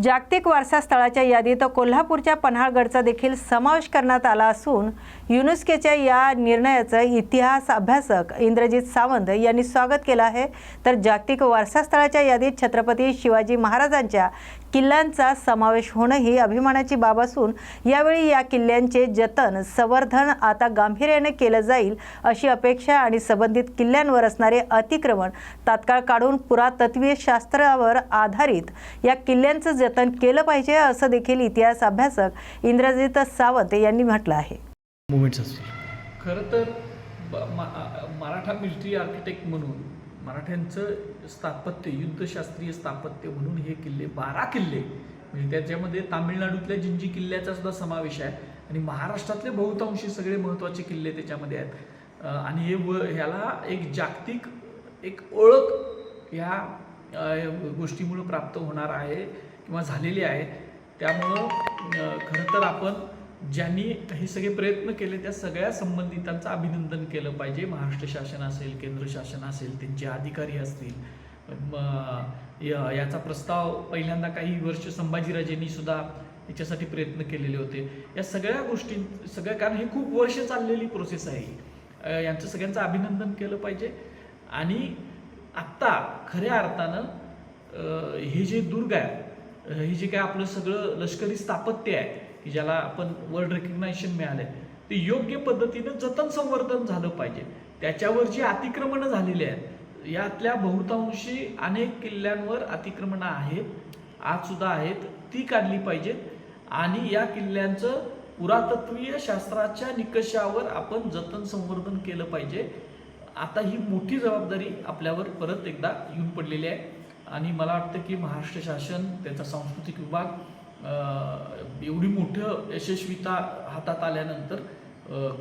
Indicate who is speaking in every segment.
Speaker 1: जागतिक वारसा स्थळाच्या यादीत कोल्हापूरच्या पन्हाळगडचा देखील समावेश करण्यात आला असून युनेस्कोच्या या निर्णयाचं इतिहास अभ्यासक इंद्रजित सावंत यांनी स्वागत केलं आहे. तर जागतिक वारसा स्थळाच्या यादीत छत्रपती शिवाजी महाराजांच्या किल्ल्यांचा समावेश होणं ही अभिमानाची बाब असून यावेळी या किल्ल्यांचे जतन संवर्धन आता गांभीर्याने केलं जाईल अशी अपेक्षा आणि संबंधित किल्ल्यांवर असणारे अतिक्रमण तात्काळ काढून पुरातत्वीय शास्त्रावर आधारित या किल्ल्यांचं जतन केलं पाहिजे असं देखील इतिहास अभ्यासक इंद्रजित सावंत यांनी म्हटलं आहे.
Speaker 2: खरं तर मराठा मिलिटरी आर्किटेक्ट म्हणून मराठ्यांचं स्थापत्य युद्धशास्त्रीय स्थापत्य म्हणून हे किल्ले बारा किल्ले म्हणजे त्याच्यामध्ये तामिळनाडूतल्या जिंजी किल्ल्याचा सुद्धा समावेश आहे. आणि महाराष्ट्रातले बहुतांशी सगळे महत्त्वाचे किल्ले त्याच्यामध्ये आहेत. आणि हे व ह्याला एक जागतिक एक ओळख ह्या गोष्टीमुळं प्राप्त होणार आहे किंवा झालेली आहे. त्यामुळं खरं तर आपण ज्यांनी हे सगळे प्रयत्न केले त्या सगळ्या संबंधितांचं अभिनंदन केलं पाहिजे. महाराष्ट्र शासन असेल केंद्र शासन असेल त्यांचे अधिकारी असतील. या- याचा प्रस्ताव पहिल्यांदा काही वर्ष संभाजीराजेंनी सुद्धा याच्यासाठी प्रयत्न केलेले होते. या सगळ्या गोष्टी सगळ्या कारण ही खूप वर्ष चाललेली प्रोसेस आहे ही. यांचं सगळ्यांचं अभिनंदन केलं पाहिजे. आणि आत्ता खऱ्या अर्थानं हे जे दुर्ग आहे हे जे काय आपलं सगळं लष्करी स्थापत्य आहे की ज्याला आपण वर्ल्ड रिकग्नायशन मिळालं आहे ते योग्य पद्धतीनं जतन संवर्धन झालं पाहिजे. त्याच्यावर जी अतिक्रमणं झालेली आहेत यातल्या बहुतांशी अनेक किल्ल्यांवर अतिक्रमणं आहेत आज सुद्धा आहेत ती काढली पाहिजेत. आणि या किल्ल्यांचं पुरातत्वीय शास्त्राच्या निकषावर आपण जतन संवर्धन केलं पाहिजे. आता ही मोठी जबाबदारी आपल्यावर परत एकदा येऊन पडलेली आहे. आणि मला वाटतं की महाराष्ट्र शासन त्याचा सांस्कृतिक विभाग एवढी मोठं यशस्वीता हातात आल्यानंतर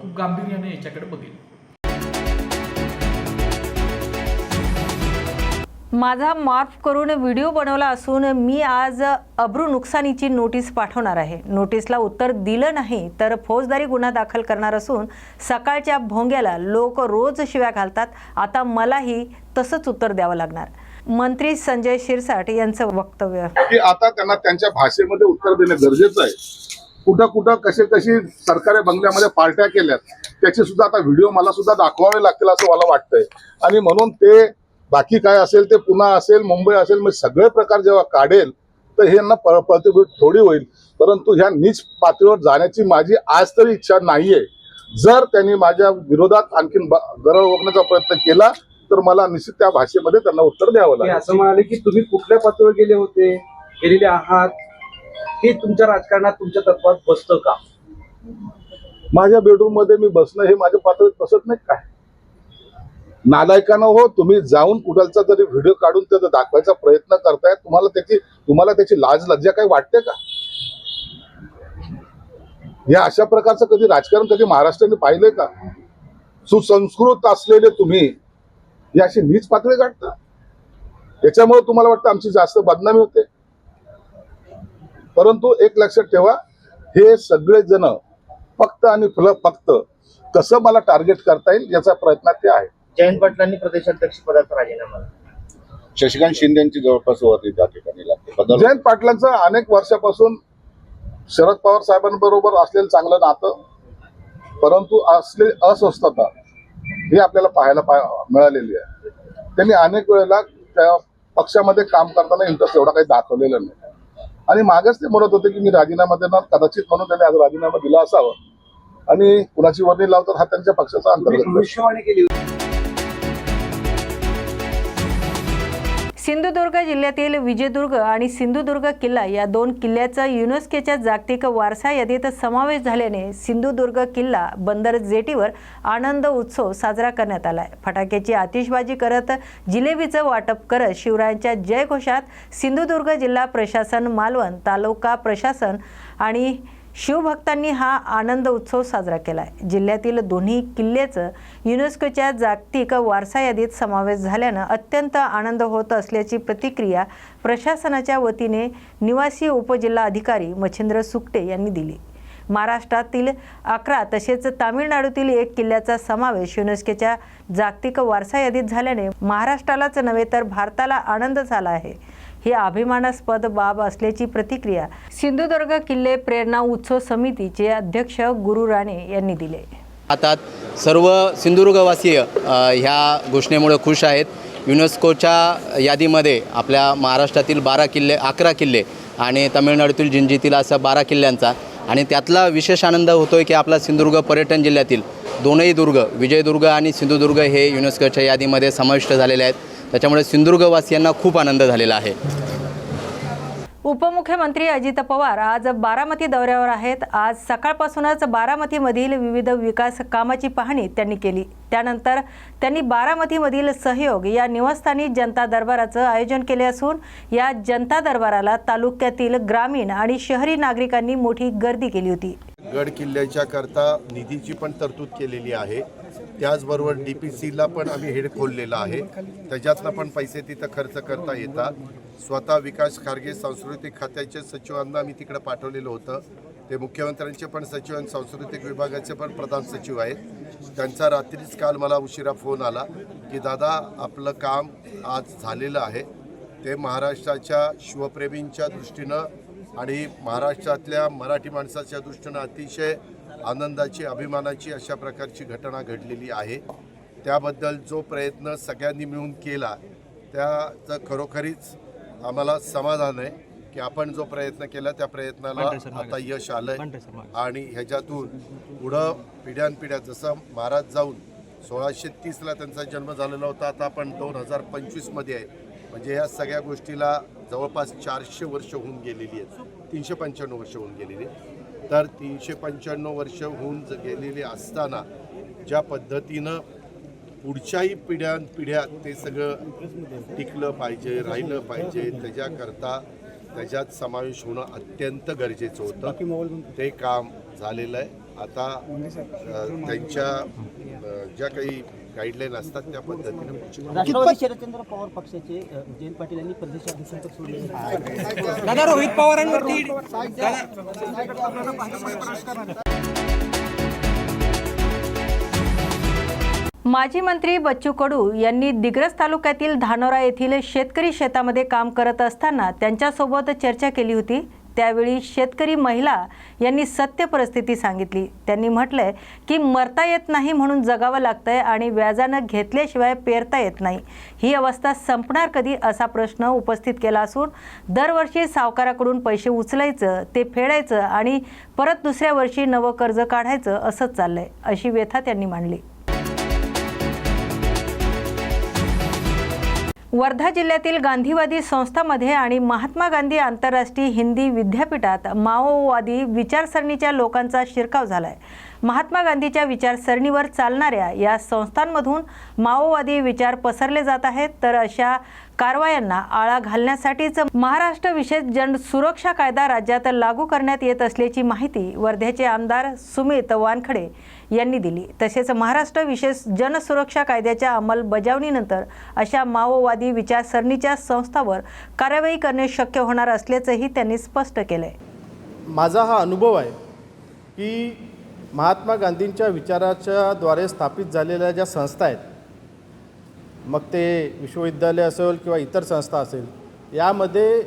Speaker 2: खूप गांभीर्याने याच्याकडे बघेल.
Speaker 1: माझा मार्फ करून व्हिडिओ बनवला असून मी आज अब्रू नुकसानीची नोटीस पाठवणार आहे. नोटीसला उत्तर दिलं नाही तर फौजदारी गुन्हा दाखल करणार असून सकाळच्या भोंग्याला लोक रोज शिव्या घालतात. आता मलाही तसंच उत्तर द्यावं लागणार. मंत्री संजय शिरसाट यांचं वक्तव्य.
Speaker 3: की आता त्यांना त्यांच्या भाषेमध्ये उत्तर देणं गरजेचं आहे. कुठं कुठं कसे कशी सरकारी बंगल्यामध्ये पार्ट्या केल्यात त्याचे सुद्धा आता व्हिडिओ मला सुद्धा दाखवावे लागतील असं मला वाटतंय. आणि म्हणून ते बाकी काय असेल ते पुन्हा असेल मुंबई असेल मग सगळे प्रकार जेव्हा काढेल तर हे यांना प्रतिभूत थोडी होईल. परंतु ह्या नीच पातळीवर जाण्याची माझी आज तरी इच्छा नाहीये. जर त्यांनी माझ्या विरोधात आणखीन गरळ ओळखण्याचा प्रयत्न केला तर मला निश्चित त्या भाषेमध्ये त्यांना उत्तर द्यावं लागेल.
Speaker 4: असं म्हणाले की तुम्ही कुठल्या पातळीवर गेले होते? गेलेले आहात? हे तुमच्या राजकारणात तुमच्या तत्वात बसतं का?
Speaker 3: माझ्या बेडरूममध्ये मी बसणं हे माझ्या पातळीत बसत नाही काय? नालायकानं हो तुम्ही जाऊन कुठलचा तरी व्हिडिओ काढून त्याचा दाखवायचा प्रयत्न करताय. तुम्हाला त्याची तुम्हाला त्याची लाज लज्जा काही वाटते का? या अशा प्रकारचं कधी राजकारण कधी महाराष्ट्राने पाहिलंय का? सुसंस्कृत असलेले तुम्ही ही अशी नीच पातळी काढता याच्यामुळे तुम्हाला वाटतं आमची जास्त बदनामी होते? परंतु एक लक्षात ठेवा हे सगळे जण फक्त आणि फुलं फक्त कसं मला टार्गेट करता येईल याचा प्रयत्न ते आहे
Speaker 5: जयंत पाटलांनी प्रदेशाध्यक्ष पदाचा राजीनामा.
Speaker 6: शशिकांत शिंदेची जवळपास वर्दी त्या ठिकाणी लागते.
Speaker 3: जयंत पाटलांचं अनेक वर्षापासून शरद पवार साहेबांबरोबर असलेलं चांगलं नातं परंतु असले अस्वस्थता. ही आपल्याला पाहायला पा मिळालेली आहे. त्यांनी अनेक वेळेला त्या पक्षामध्ये काम करताना इंटरेस्ट एवढा काही दाखवलेला नाही. आणि मागच ते म्हणत होते की मी राजीनामा देणार कदाचित म्हणून त्यांनी आज राजीनामा दिला असावा. आणि कुणाची वर्णी लावतात हा त्यांच्या पक्षाचा अंतर्गत
Speaker 4: केली
Speaker 1: सिंधुदुर्ग जिल्ह्यातील विजयदुर्ग आणि सिंधुदुर्ग किल्ला या दोन किल्ल्याचा युनेस्कोच्या जागतिक वारसा यादीत समावेश झाल्याने सिंधुदुर्ग किल्ला बंदर जेटीवर आनंद उत्सव साजरा करण्यात आला आहे फटाक्याची आतिषबाजी करत जिलेबीचं वाटप करत शिवरायांच्या जयघोषात सिंधुदुर्ग जिल्हा प्रशासन मालवण तालुका प्रशासन आणि शिवभक्तांनी हा आनंद उत्सव साजरा केला आहे जिल्ह्यातील दोन्ही किल्ल्याचं युनेस्कोच्या जागतिक वारसा यादीत समावेश झाल्यानं अत्यंत आनंद होत असल्याची प्रतिक्रिया प्रशासनाच्या वतीने निवासी उपजिल्हा अधिकारी मच्छिंद्र सुकटे यांनी दिली. महाराष्ट्रातील अकरा तसेच तामिळनाडूतील एक किल्ल्याचा समावेश युनेस्कोच्या जागतिक वारसा यादीत झाल्याने महाराष्ट्रालाच नव्हे तर भारताला आनंद झाला आहे. ही अभिमानास्पद बाब असल्याची प्रतिक्रिया सिंधुदुर्ग किल्ले प्रेरणा उत्सव समितीचे अध्यक्ष गुरु राणे यांनी दिले.
Speaker 7: आता सर्व सिंधुदुर्गवासीय ह्या घोषणेमुळे खुश आहेत. युनेस्कोच्या यादीमध्ये आपल्या महाराष्ट्रातील बारा किल्ले अकरा किल्ले आणि तामिळनाडूतील जिंजीतील असा बारा किल्ल्यांचा आणि त्यातला विशेष आनंद होतो आहे की आपला सिंधुदुर्ग पर्यटन जिल्ह्यातील दोनही दुर्ग विजयदुर्ग आणि सिंधुदुर्ग हे युनेस्कोच्या यादीमध्ये समाविष्ट झालेले आहेत. त्याच्यामुळे सिंधुदुर्गवासियांना खूप आनंद झालेला आहे.
Speaker 1: उपमुख्यमंत्री अजित पवार आज बारामती दौऱ्यावर आहेत. आज सकाळपासूनच बारामतीमधील विविध विकास कामाची पाहणी त्यांनी केली. त्यानंतर त्यांनी बारामतीमधील सहयोग या निवासस्थानी जनता दरबाराचं आयोजन केले असून या जनता दरबाराला तालुक्यातील ग्रामीण आणि शहरी नागरिकांनी मोठी गर्दी केली होती.
Speaker 8: गड किल्ल्याच्या करता निधीची पण तरतूद केलेली आहे. त्याचबरोबर डी पी सीला पण आम्ही हेड खोललेला आहे. त्याच्यातनं पण पैसे तिथं खर्च करता येतात. स्वतः विकास खारगे सांस्कृतिक खात्याच्या सचिवांना आम्ही तिकडे पाठवलेलं होतं. ते मुख्यमंत्र्यांचे पण सचिव आणि सांस्कृतिक विभागाचे पण प्रधान सचिव आहेत. त्यांचा रात्रीच काल मला उशिरा फोन आला की दादा आपलं काम आज झालेलं आहे. ते महाराष्ट्राच्या शिवप्रेमींच्या दृष्टीनं आणि महाराष्ट्रातल्या मराठी माणसाच्या दृष्टीनं अतिशय आनंदाची अभिमानाची अशा प्रकारची घटना घडलेली आहे. त्याबद्दल जो प्रयत्न सगळ्यांनी मिळून केला त्याचं खरोखरीच आम्हाला समाधान आहे की आपण जो प्रयत्न केला त्या प्रयत्नाला आता यश आलंय आणि ह्याच्यातून पुढं पिढ्यानपिढ्या जसं महाराज जाऊन सोळाशे तीसला त्यांचा जन्म झालेला होता आता आपण दोन हजार पंचवीसमध्ये आहे. म्हणजे या सगळ्या गोष्टीला जवळपास चारशे वर्ष होऊन गेलेली आहेत. तीनशे पंच्याण्णव वर्ष होऊन गेलेली आहेत. तर तीनशे पंच्याण्णव वर्ष होऊन ज- गेलेली असताना ज्या पद्धतीनं पुढच्याही पिढ्यान पिढ्या ते सगळं टिकलं पाहिजे राहिलं पाहिजे त्याच्याकरता त्याच्यात समावेश होणं अत्यंत गरजेचं होतं. ते काम झालेलं आहे. आता त्यांच्या ज्या काही गाईडलाईन असतात त्या पद्धतीनं
Speaker 9: राष्ट्रवादी शरदचंद्र पवार पक्षाचे जयंत पाटील यांनी प्रदेशाध्यक्षपद सोडले
Speaker 4: दादा रोहित पवारांवरती
Speaker 1: माजी मंत्री बच्चू कडू यांनी दिग्रस तालुक्यातील धानोरा येथील शेतकरी शेतामध्ये काम करत असताना त्यांच्यासोबत चर्चा केली होती त्यावेळी शेतकरी महिला यांनी सत्य परिस्थिती सांगितली. त्यांनी म्हटलंय की मरता येत नाही म्हणून जगावं लागतंय आणि व्याजानं घेतल्याशिवाय पेरता येत नाही. ही अवस्था संपणार कधी असा प्रश्न उपस्थित केला असून दरवर्षी सावकाराकडून पैसे उचलायचं ते फेडायचं आणि परत दुसऱ्या वर्षी नवं कर्ज काढायचं असंच चाललंय अशी व्यथा त्यांनी मांडली. वर्धा जिल्ह्यातील गांधीवादी संस्थामध्ये आणि महात्मा गांधी आंतरराष्ट्रीय हिंदी विद्यापीठात माओवादी विचारसरणीच्या लोकांचा शिरकाव झाला आहे महात्मा गांधीच्या विचारसरणीवर चालणाऱ्या या संस्थांमधून माओवादी विचार पसरले जात आहेत. तर अशा कारवायांना आळा घालण्यासाठीच महाराष्ट्र विशेष जन सुरक्षा कायदा राज्यात लागू करण्यात येत असल्याची माहिती वर्ध्याचे आमदार सुमित वानखडे यांनी दिली. तसेच महाराष्ट्र विशेष जनसुरक्षा कायद्याच्या अंमलबजावणीनंतर अशा माओवादी विचारसरणीच्या संस्थावर कारवाई करणे शक्य होणार असल्याचंही त्यांनी स्पष्ट केलंय.
Speaker 10: माझा हा अनुभव आहे की महात्मा गांधींच्या विचाराच्या द्वारे स्थापित झालेल्या ज्या संस्था आहेत मग ते विश्वविद्यालय असेल किंवा इतर संस्था असेल यामध्ये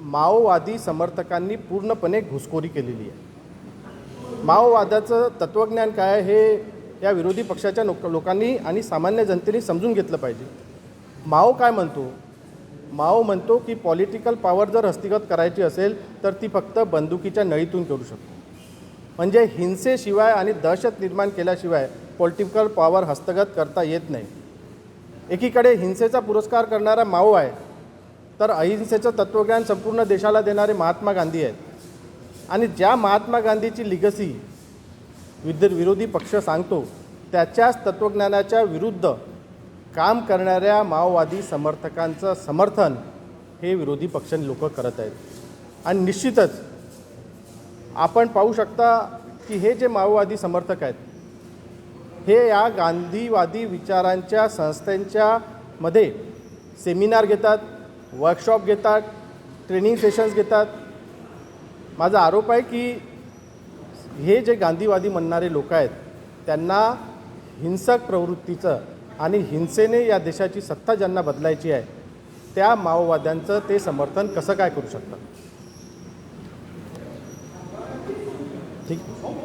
Speaker 10: माओवादी समर्थकांनी पूर्णपणे घुसखोरी केलेली आहे. माओवादाचं तत्त्वज्ञान काय आहे हे या विरोधी पक्षाच्या लोक लोकांनी आणि सामान्य जनतेने समजून घेतलं पाहिजे. माओ काय म्हणतो? माओ म्हणतो की पॉलिटिकल पॉवर जर हस्तिगत करायची असेल तर ती फक्त बंदुकीच्या नळीतून करू शकतो. म्हणजे हिंसेशिवाय आणि दहशत निर्माण केल्याशिवाय पॉलिटिकल पॉवर हस्तगत करता येत नाही. एकीकडे हिंसेचा पुरस्कार करणारा माओ आहे तर अहिंसेचं तत्त्वज्ञान संपूर्ण देशाला देणारे महात्मा गांधी आहेत. आणि ज्या महात्मा गांधीची लिगसी विद विरोधी पक्ष सांगतो त्याच्याच तत्त्वज्ञानाच्या विरुद्ध काम करणाऱ्या माओवादी समर्थकांचं समर्थन हे विरोधी पक्ष लोक करत आहेत. आणि निश्चितच आपण पाहू शकता की हे जे माओवादी समर्थक आहेत हे या गांधीवादी विचारांच्या संस्थांच्या मध्ये सेमिनार घेतात वर्कशॉप घेतात ट्रेनिंग सेशन्स घेतात. माझा आरोप आहे की हे जे गांधीवादी म्हणणारे लोक आहेत त्यांना हिंसक प्रवृत्तीचं आणि हिंसेने या देशाची सत्ता ज्यांना बदलायची आहे त्या माओवाद्यांचं ते समर्थन कसं काय करू शकतात think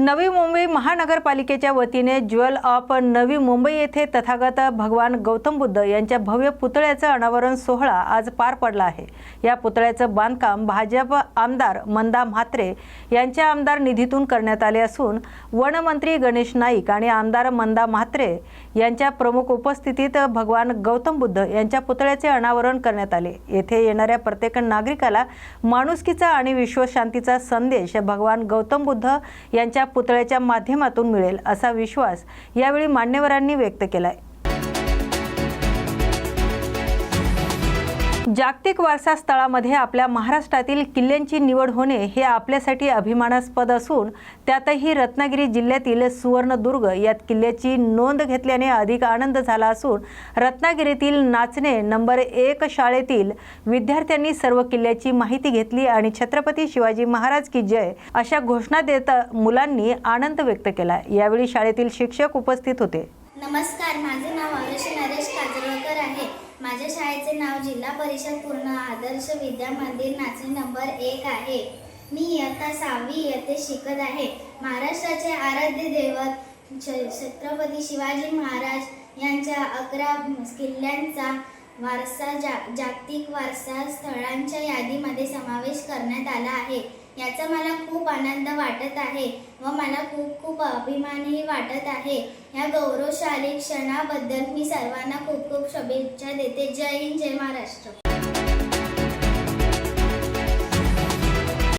Speaker 1: नवी मुंबई महानगरपालिकेच्या वतीने ज्वेल ऑफ नवी मुंबई येथे तथागत भगवान गौतम बुद्ध यांच्या भव्य पुतळ्याचं अनावरण सोहळा आज पार पडला आहे. या पुतळ्याचं बांधकाम भाजप आमदार मंदा म्हात्रे यांच्या आमदार निधीतून करण्यात आले असून वनमंत्री गणेश नाईक आणि आमदार मंदा म्हात्रे यांच्या प्रमुख उपस्थितीत भगवान गौतम बुद्ध यांच्या पुतळ्याचे अनावरण करण्यात आले. येथे येणाऱ्या प्रत्येक नागरिकाला माणुसकीचा आणि विश्वशांतीचा संदेश भगवान गौतम बुद्ध यांच्या पुतळ्याच्या माध्यमातून मिळेल असा विश्वास यावेळी मान्यवरांनी व्यक्त केला आहे जागतिक वारसा स्थळामध्ये आपल्या महाराष्ट्रातील किल्ल्यांची निवड होणे हे आपल्यासाठी अभिमानास्पद असून त्यातही रत्नागिरी जिल्ह्यातील सुवर्णदुर्ग यात किल्ल्याची नोंद घेतल्याने अधिक आनंद झाला असून रत्नागिरीतील नाचणे नंबर एक शाळेतील विद्यार्थ्यांनी सर्व किल्ल्याची माहिती घेतली आणि छत्रपती शिवाजी महाराज की जय अशा घोषणा देत मुलांनी आनंद व्यक्त केला. यावेळी शाळेतील शिक्षक उपस्थित होते.
Speaker 11: नमस्कार माझे नाव नरेश आहे. माझ्या शाळेचे नाव जिल्हा परिषद पूर्ण आदर्श विद्या मंदिर नाचणी नंबर एक आहे. मी इयत्ता सहावी इयत्ते शिकत आहे. महाराष्ट्राचे आराध्य दैवत छ छत्रपती शिवाजी महाराज यांच्या अकरा किल्ल्यांचा वारसा जा जागतिक वारसा स्थळांच्या यादीमध्ये समावेश करण्यात आला आहे. याचा मला खूप आनंद वाटत आहे व मला खूप खूप अभिमानही वाटत आहे. या गौरवशाली क्षणाबद्दल मी सर्वांना खूप खूप शुभेच्छा देते. जय हिंद जय महाराष्ट्र.